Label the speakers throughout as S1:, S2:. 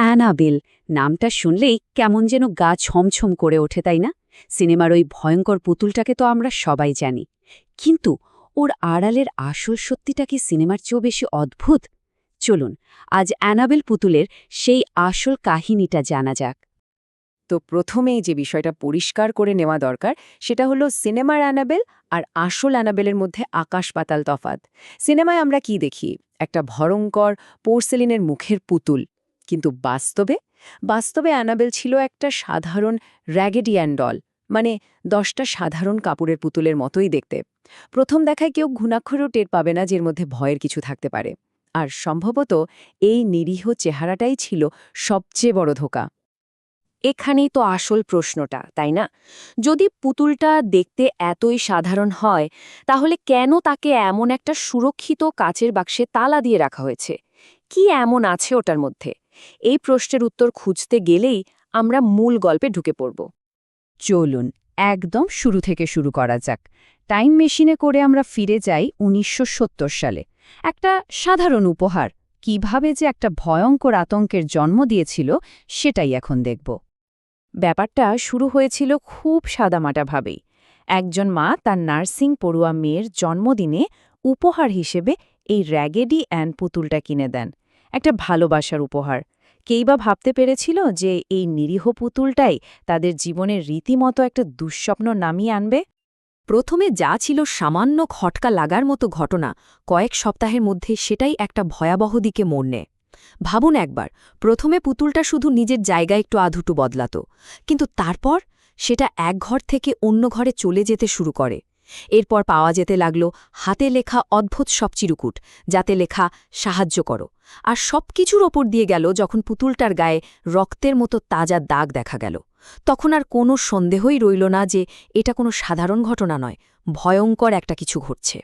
S1: Enable. নামটা শুনলেই কেমন যেন গা ছমছম করে ওঠে, তাই না? সিনেমার ওই ভয়ঙ্কর পুতুলটাকে তো আমরা সবাই জানি। কিন্তু ওর আড়ালের আসল সত্যিটা কি সিনেমার চেয়েও বেশি অদ্ভুত? চলুন, আজ অ্যানাবেল পুতুলের সেই আসল কাহিনীটা জানা যাক।
S2: তো প্রথমেই যে বিষয়টা পরিষ্কার করে নেওয়া দরকার, সেটা হলো সিনেমার অ্যানাবেল আর আসল অ্যানাবেলের মধ্যে আকাশ পাতাল তফাত সিনেমায় আমরা কি দেখি? একটা ভয়ঙ্কর পোর্সেলিনের মুখের পুতুল। কিন্তু বাস্তবে বাস্তবে অ্যানাবেল ছিল একটা সাধারণ র্যাগেডিয়ান ডল মানে দশটা সাধারণ কাপড়ের পুতুলের মতোই দেখতে। প্রথম দেখায় কেউ ঘুণাক্ষরেও টের পাবে না যের মধ্যে ভয়ের কিছু থাকতে পারে। আর সম্ভবত এই নিরীহ চেহারাটাই ছিল সবচেয়ে বড় ধোকা। এখানেই তো আসল প্রশ্নটা, তাই না? যদি পুতুলটা দেখতে এতই সাধারণ হয়, তাহলে কেন তাকে এমন একটা সুরক্ষিত কাচের বাক্সে তালা দিয়ে রাখা হয়েছে? কি এমন আছে ওটার মধ্যে? এই প্রশ্নের উত্তর খুঁজতে গেলেই আমরা মূল গল্পে ঢুকে পড়ব।
S1: চলুন, একদম শুরু থেকে শুরু করা যাক। টাইম মেশিনে করে আমরা ফিরে যাই উনিশশো সত্তর সালে। একটা সাধারণ উপহার। কীভাবে যে একটা ভয়ঙ্কর আতঙ্কের জন্ম দিয়েছিল, সেটাই এখন দেখব।
S2: ব্যাপারটা শুরু হয়েছিল খুব সাদামাটাভাবেই একজন মা তার নার্সিং পড়ুয়া মেয়ের জন্মদিনে উপহার হিসেবে এই র্যাগেডি অ্যান্ড পুতুলটা কিনে দেন। একটা ভালোবাসার উপহার। কেই বা ভাবতে পেরেছিল যে এই নিরীহ পুতুলটাই তাদের জীবনের রীতিমতো একটা দুঃস্বপ্ন নামিয়ে আনবে? প্রথমে যা ছিল সামান্য খটকা লাগার মতো ঘটনা, কয়েক সপ্তাহের মধ্যে সেটাই একটা ভয়াবহ দিকে মোড় নেয়। ভাবুন একবার, প্রথমে পুতুলটা শুধু নিজের জায়গায় একটু আধুটু বদলাত, কিন্তু তারপর সেটা এক ঘর থেকে অন্য ঘরে চলে যেতে শুরু করে। এরপর পাওয়া যেতে লাগল হাতে লেখা অদ্ভুত সব চিরুকুট, যাতে লেখা সাহায্য করো। আর সব কিছুর ওপর দিয়ে গেল যখন পুতুলটার গায়ে রক্তের মতো তাজা দাগ দেখা গেল। তখন আর কোনো সন্দেহই রইল না যে এটা কোনো সাধারণ ঘটনা নয়, ভয়ঙ্কর একটা কিছু ঘটছে।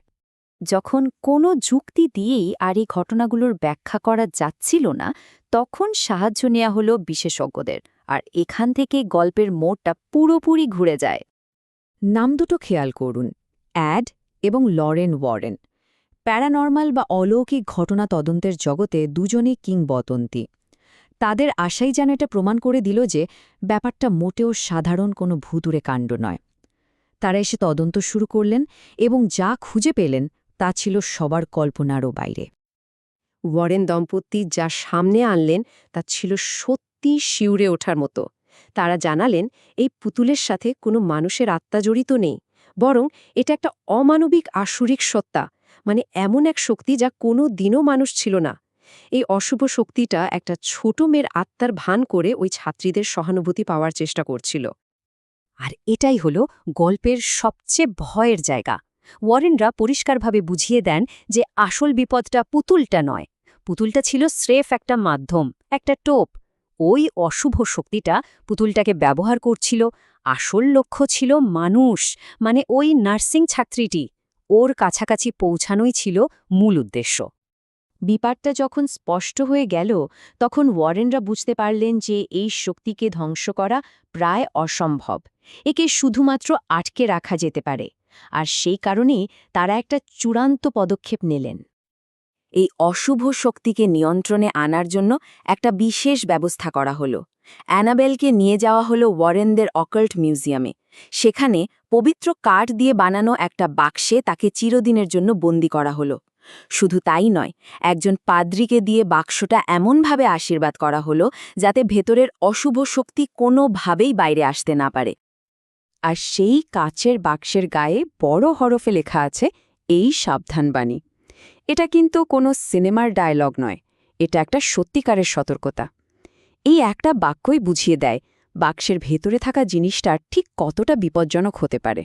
S2: যখন কোনো যুক্তি দিয়েই আর এই ঘটনাগুলোর ব্যাখ্যা করা যাচ্ছিল না, তখন সাহায্য নেওয়া হলো বিশেষজ্ঞদের, আর এখান থেকে গল্পের মোড়টা পুরোপুরি ঘুরে যায়। নাম দুটো খেয়াল করুন। অ্যাড এবং লরেন ওয়ারেন। প্যারানর্মাল বা অলৌকিক ঘটনা তদন্তের জগতে দুজনেই কিংবদন্তি। তাদের আশাই যেন এটা প্রমাণ করে দিল যে ব্যাপারটা মোটেও সাধারণ কোনো ভুতুরে কাণ্ড নয়। তারা এসে তদন্ত শুরু করলেন এবং যা খুঁজে পেলেন তা ছিল সবার কল্পনারও বাইরে। ওয়ারেন দম্পতি যা সামনে আনলেন তা ছিল সত্যি শিউরে ওঠার মতো। তারা জানালেন, এই পুতুলের সাথে কোনো মানুষের আত্মা জড়িত নেই। বরং এটা একটা অমানবিক আসরিক সত্তা মানে এমন এক শক্তি যা কোনো দিনও মানুষ ছিল না। এই অশুভ শক্তিটা একটা ছোট মেয়ের আত্মার ভান করে ওই ছাত্রীদের সহানুভূতি পাওয়ার চেষ্টা করছিল। আর এটাই হল গল্পের সবচেয়ে ভয়ের জায়গা। ওয়ারেনরা পরিষ্কারভাবে বুঝিয়ে দেন যে আসল বিপদটা পুতুলটা নয়। পুতুলটা ছিল স্রেফ একটা মাধ্যম, একটা টোপ। ওই অশুভ শক্তিটা পুতুলটাকে ব্যবহার করছিল আসল লক্ষ্য ছিল মানুষ মানে ওই নার্সিং ছাত্রীটি। ওর কাছাকাছি পৌঁছানোই ছিল মূল উদ্দেশ্য। বিপারটা যখন স্পষ্ট হয়ে গেল, তখন ওয়ারেনরা বুঝতে পারলেন যে এই শক্তিকে ধ্বংস করা প্রায় অসম্ভব। একে শুধুমাত্র আটকে রাখা যেতে পারে। আর সেই কারণেই তারা একটা চূড়ান্ত পদক্ষেপ নিলেন। এই অশুভ শক্তিকে নিয়ন্ত্রণে আনার জন্য একটা বিশেষ ব্যবস্থা করা হলো। অ্যানাবেলকে নিয়ে যাওয়া হলো ওয়ারেনদের অকাল্ট মিউজিয়ামে। সেখানে পবিত্র কাঠ দিয়ে বানানো একটা বাক্সে তাকে চিরদিনের জন্য বন্দি করা হলো। শুধু তাই নয়, একজন পাদ্রিকে দিয়ে বাক্সটা এমনভাবে আশীর্বাদ করা হলো যাতে ভেতরের অশুভ শক্তি কোনোভাবেই বাইরে আসতে না পারে। আর সেই কাচের বাক্সের গায়ে বড় হরফে লেখা আছে, এই সাবধানবাণী। এটা কিন্তু কোনো সিনেমার ডায়লগ নয়, এটা একটা সত্যিকারের সতর্কতা। এই একটা বাক্যই বুঝিয়ে দেয় বাক্সের ভেতরে থাকা জিনিসটা ঠিক কতটা বিপজ্জনক হতে পারে।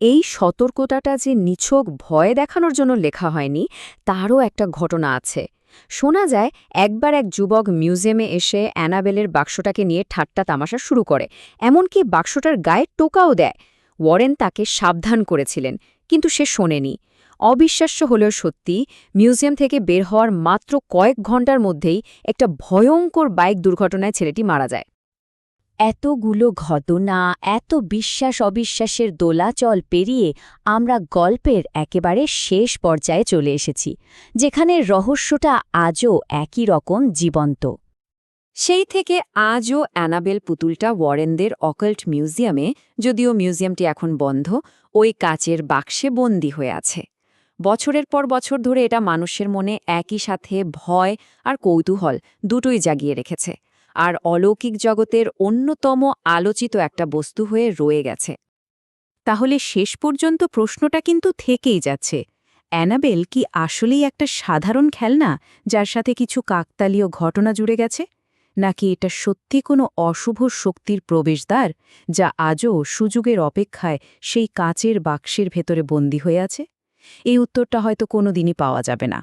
S2: এই সতর্কতাটা যে নিছক ভয় দেখানোর জন্য লেখা হয়নি, তারও একটা ঘটনা আছে। শোনা যায়, একবার এক যুবক মিউজিয়ামে এসে অ্যানাবেলের বাক্সটাকে নিয়ে ঠাট্টা তামাশা শুরু করে, এমনকি বাক্সটার গায়ে টোকাও দেয়। ওয়ারেন তাকে সাবধান করেছিলেন, কিন্তু সে শোনেনি। অবিশ্বাস্য হলেও সত্যি, মিউজিয়াম থেকে বের হওয়ার মাত্র কয়েক ঘণ্টার মধ্যেই একটা ভয়ঙ্কর বাইক দুর্ঘটনায় ছেলেটি মারা যায়। এতগুলো ঘটনা, এত বিশ্বাস অবিশ্বাসের দোলাচল পেরিয়ে আমরা গল্পের একেবারে শেষ পর্যায়ে চলে এসেছি, যেখানে রহস্যটা আজও একই রকম জীবন্ত।
S1: সেই থেকে আজও অ্যানাবেল পুতুলটা ওয়ারেনদের অকাল্ট মিউজিয়ামে, যদিও মিউজিয়ামটি এখন বন্ধ, ওই কাচের বাক্সে বন্দী হয়ে আছে। বছরের পর বছর ধরে এটা মানুষের মনে একই সাথে ভয় আর কৌতূহল দুটোই জাগিয়ে রেখেছে। আর অলৌকিক জগতের অন্যতম আলোচিত একটা বস্তু হয়ে রয়ে গেছে।
S2: তাহলে শেষ পর্যন্ত প্রশ্নটা কিন্তু থেকেই যাচ্ছে। অ্যানাবেল কি আসলেই একটা সাধারণ খেলনা যার সাথে কিছু কাকতালীয় ঘটনা জুড়ে গেছে? নাকি এটা সত্যি কোনো অশুভ শক্তির প্রবেশদ্বার যা আজও সুযোগের অপেক্ষায় সেই কাচের বাক্সের ভেতরে বন্দী হয়ে আছে? এই উত্তরটা হয়তো কোনো দিনই পাওয়া যাবে না।